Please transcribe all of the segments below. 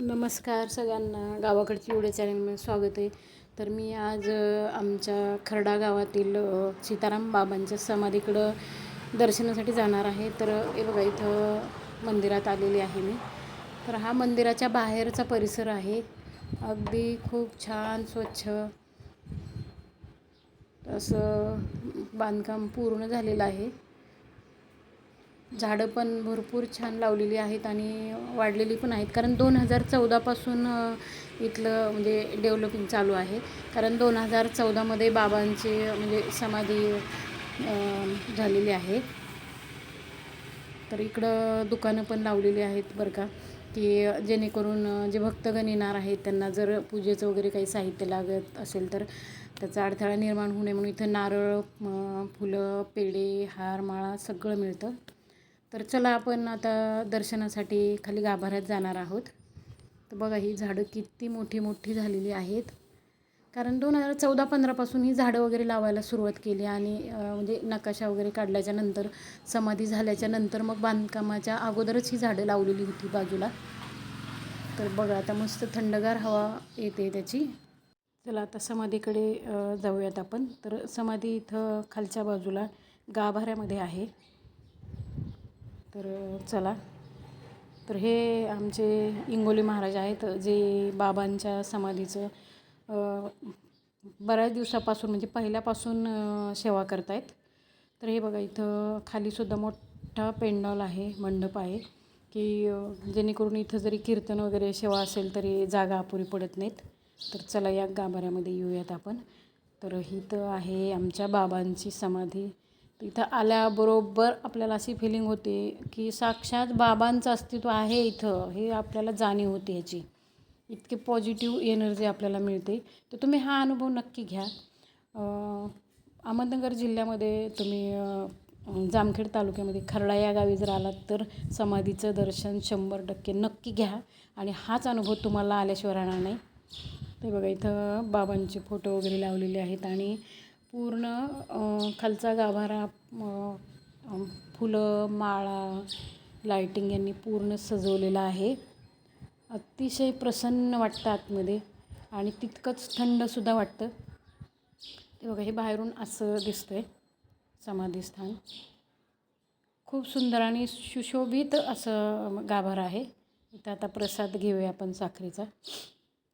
नमस्कार सगळ्यांना. गावाकडची एवढे चॅनलमध्ये स्वागत आहे. तर मी आज आमच्या खरडा गावातील सीताराम बाबांच्या समाधीकडं दर्शनासाठी जाणार आहे. तर हे बघा इथं मंदिरात आलेली आहे मी. तर हा मंदिराच्या बाहेरचा परिसर आहे. अगदी खूप छान स्वच्छ. असं बांधकाम पूर्ण झालेलं आहे. झाडं पण भरपूर छान लावलेली आहेत आणि वाढलेली पण आहेत. कारण दोन हजार चौदापासून इथलं म्हणजे डेव्हलपिंग चालू आहे. कारण दोन हजार चौदामध्ये बाबांची म्हणजे समाधी झालेली आहे. तर इकडं दुकानं पण लावलेली आहेत बरं का की जेणेकरून जे भक्तगण येणार आहेत त्यांना जर पूजेचं वगैरे काही साहित्य लागत असेल तर त्याचा अडथळा निर्माण होऊ नये म्हणून इथं नारळ फुलं पेढे हार माळा सगळं मिळतं. तर चला आपण आता दर्शनासाठी खाली गाभाऱ्यात जाणार आहोत. तर बघा ही झाडं किती मोठी मोठी झालेली आहेत. कारण दोन हजार चौदा पंधरापासून ही झाडं वगैरे लावायला सुरुवात केली आणि म्हणजे नकाशा वगैरे काढल्याच्या नंतर समाधी झाल्याच्यानंतर मग बांधकामाच्या अगोदरच ही झाडं लावलेली होती बाजूला. तर बघा आता मस्त थंडगार हवा येते त्याची. चला आता समाधीकडे जाऊयात आपण. तर समाधी इथं खालच्या बाजूला गाभाऱ्यामध्ये आहे. तर चला. तर हे आमचे इंगोली महाराज आहेत जे बाबांच्या समाधीचं बऱ्याच दिवसापासून म्हणजे पहिल्यापासून सेवा सेवा करतायत. तर हे बघा इथं खालीसुद्धा मोठा पेंडॉल आहे मंडप आहे की जेणेकरून इथं जरी कीर्तन वगैरे सेवा असेल तरी जागा अपुरी पडत नाहीत. तर चला या गाभाऱ्यामध्ये येऊयात आपण. तर इथं आहे आमच्या बाबांची समाधी. इथं आल्याबरोबर आपल्याला अशी फिलिंग होते की साक्षात बाबांचं अस्तित्व आहे इथं. हे आपल्याला जाणीव होते ह्याची. इतके पॉझिटिव्ह एनर्जी आपल्याला मिळते. तर तुम्ही हा अनुभव नक्की घ्या. अहमदनगर जिल्ह्यामध्ये तुम्ही जामखेड तालुक्यामध्ये खरडा या गावी जर आलात तर समाधीचं दर्शन शंभर टक्के नक्की घ्या. आणि हाच अनुभव तुम्हाला आल्याशिवाय राहणार नाही. ते बघा इथं बाबांचे फोटो वगैरे लावलेले आहेत आणि पूर्ण खालचा गाभारा फुलं माळा लायटिंग यांनी पूर्ण सजवलेला आहे. अतिशय प्रसन्न वाटतं आतमध्ये आणि तितकंच थंडसुद्धा वाटतं. ते बघा हे बाहेरून असं दिसतंय समाधीस्थान. खूप सुंदर आणि सुशोभित असं गाभारा आहे. इथं आता प्रसाद घेऊया आपण साखरेचा.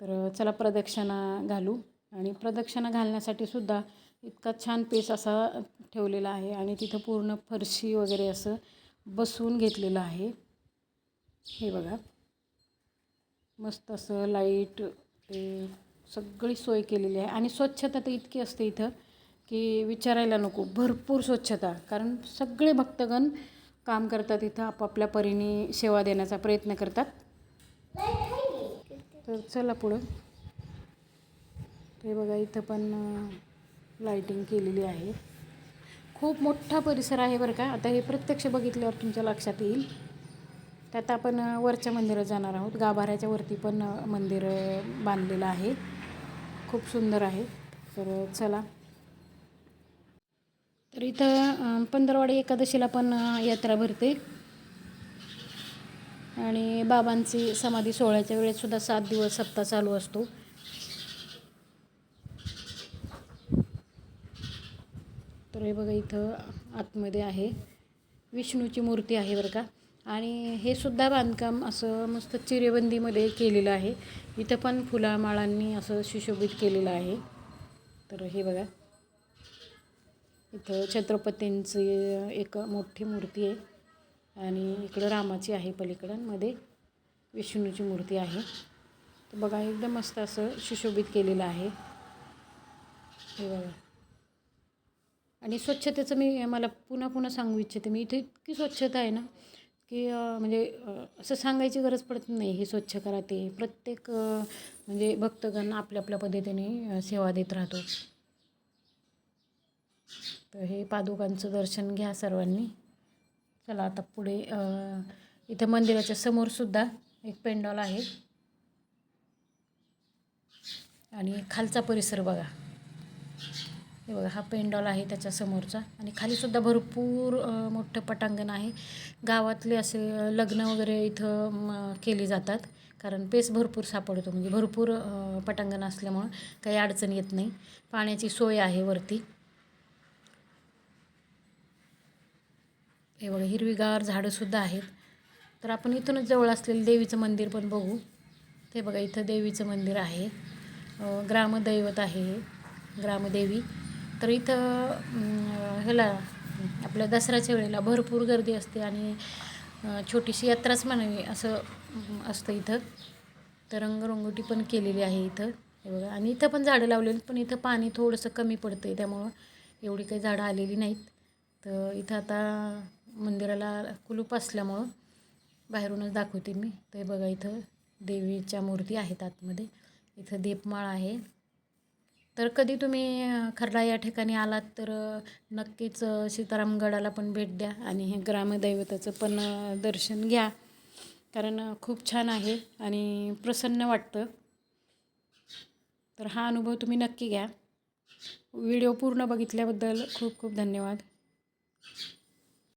तर चला प्रदक्षिणा घालू आणि प्रदक्षिणा घालण्यासाठी सुद्धा इतका छान पेस असा ठेवलेला आहे आणि तिथं पूर्ण फरशी वगैरे असं बसवून घेतलेलं आहे. हे बघा. मस्त असं लाइट ते सगळी सोय केलेली आहे. आणि स्वच्छता तर इतकी असते इथं की विचारायला नको. भरपूर स्वच्छता. कारण सगळे भक्तगण काम करतात इथं आपापल्या परीने सेवा देण्याचा प्रयत्न करतात. तर चला पुढं. ते बघा इथं पण लाईटिंग केलेली आहे. खूप मोठा परिसर आहे बरं का. आता हे प्रत्यक्ष बघितल्यावर तुमच्या लक्षात येईल. त्यात आपण वरच्या मंदिरात जाणार आहोत. गाभाऱ्याच्या वरती पण मंदिर बांधलेलं आहे. खूप सुंदर आहे. तर चला. तर इथं पंधरवाडी एकादशीला पण यात्रा भरते. आणि बाबांची समाधी सोहळ्याच्या वेळेत सुद्धा सात दिवस सप्ताह चालू असतो. तर हे बघा इथं आतमध्ये आहे. विष्णूची मूर्ती आहे बरं का. आणि हे सुद्धा बांधकाम असं मस्त चिरेबंदीमध्ये केलेलं आहे. इथं पण फुलामाळांनी असं सुशोभित केलेलं आहे. तर हे बघा. इथं छत्रपतींची एक मोठी मूर्ती आहे. आणि इकडं रामाची आहे पलीकडं मध्ये विष्णूची मूर्ती आहे. तर बघा एकदम मस्त असं सुशोभित केलेलं आहे. हे बघा. आणि स्वच्छतेचं मी मला पुन्हा पुन्हा सांगू इच्छिते मी इथे इतकी स्वच्छता आहे ना की म्हणजे असं सांगायची गरज पडत नाही हे स्वच्छ करा ते. प्रत्येक म्हणजे भक्तगण आपल्या आपल्या पद्धतीने सेवा देत राहतो. तर हे पादुकांचं दर्शन घ्या सर्वांनी. चला आता पुढे इथं मंदिराच्या समोरसुद्धा एक पेंडॉल आहे. आणि खालचा परिसर बघा. हे बघा हा पेंडॉल आहे त्याच्या समोरचा. आणि खालीसुद्धा भरपूर मोठं पटांगण आहे. गावातले असे लग्न वगैरे इथं म, केली जातात. कारण पेस भरपूर सापडतो. म्हणजे भरपूर पटांगण असल्यामुळं काही अडचण येत नाही. पाण्याची सोय आहे वरती. हे बघा हिरवीगार झाडंसुद्धा आहेत. तर आपण इथूनच जवळ असलेलं देवीचं मंदिर पण बघू. ते बघा इथं देवीचं मंदिर आहे. ग्रामदैवत आहे ग्रामदेवी. तर इथं ह्याला आपल्या दसऱ्याच्या वेळेला भरपूर गर्दी असते आणि छोटीशी यात्राच म्हणावी असं असतं इथं. तर रंगरंगोटी पण केलेली आहे इथं. हे बघा आणि इथं पण झाडं लावलेली पण इथं पाणी थोडंसं कमी पडतं आहे त्यामुळं एवढी काही झाडं आलेली नाहीत. तर इथं आता मंदिराला कुलूप असल्यामुळं बाहेरूनच दाखवते मी. ते बघा इथं देवीच्या मूर्ती आहेत आतमध्ये. इथं दीपमाळ आहे. तर कधी तुम्ही खरडा खर्डा या ठिकाणी आलात तर नक्कीच सीतारामगडाला पण भेट द्या आणि हे ग्रामदैवताचं पण दर्शन घ्या. कारण खूप छान आहे आणि प्रसन्न वाटतं. तर हा अनुभव तुम्ही नक्की घ्या. व्हिडिओ पूर्ण बघितल्याबद्दल खूप खूप धन्यवाद.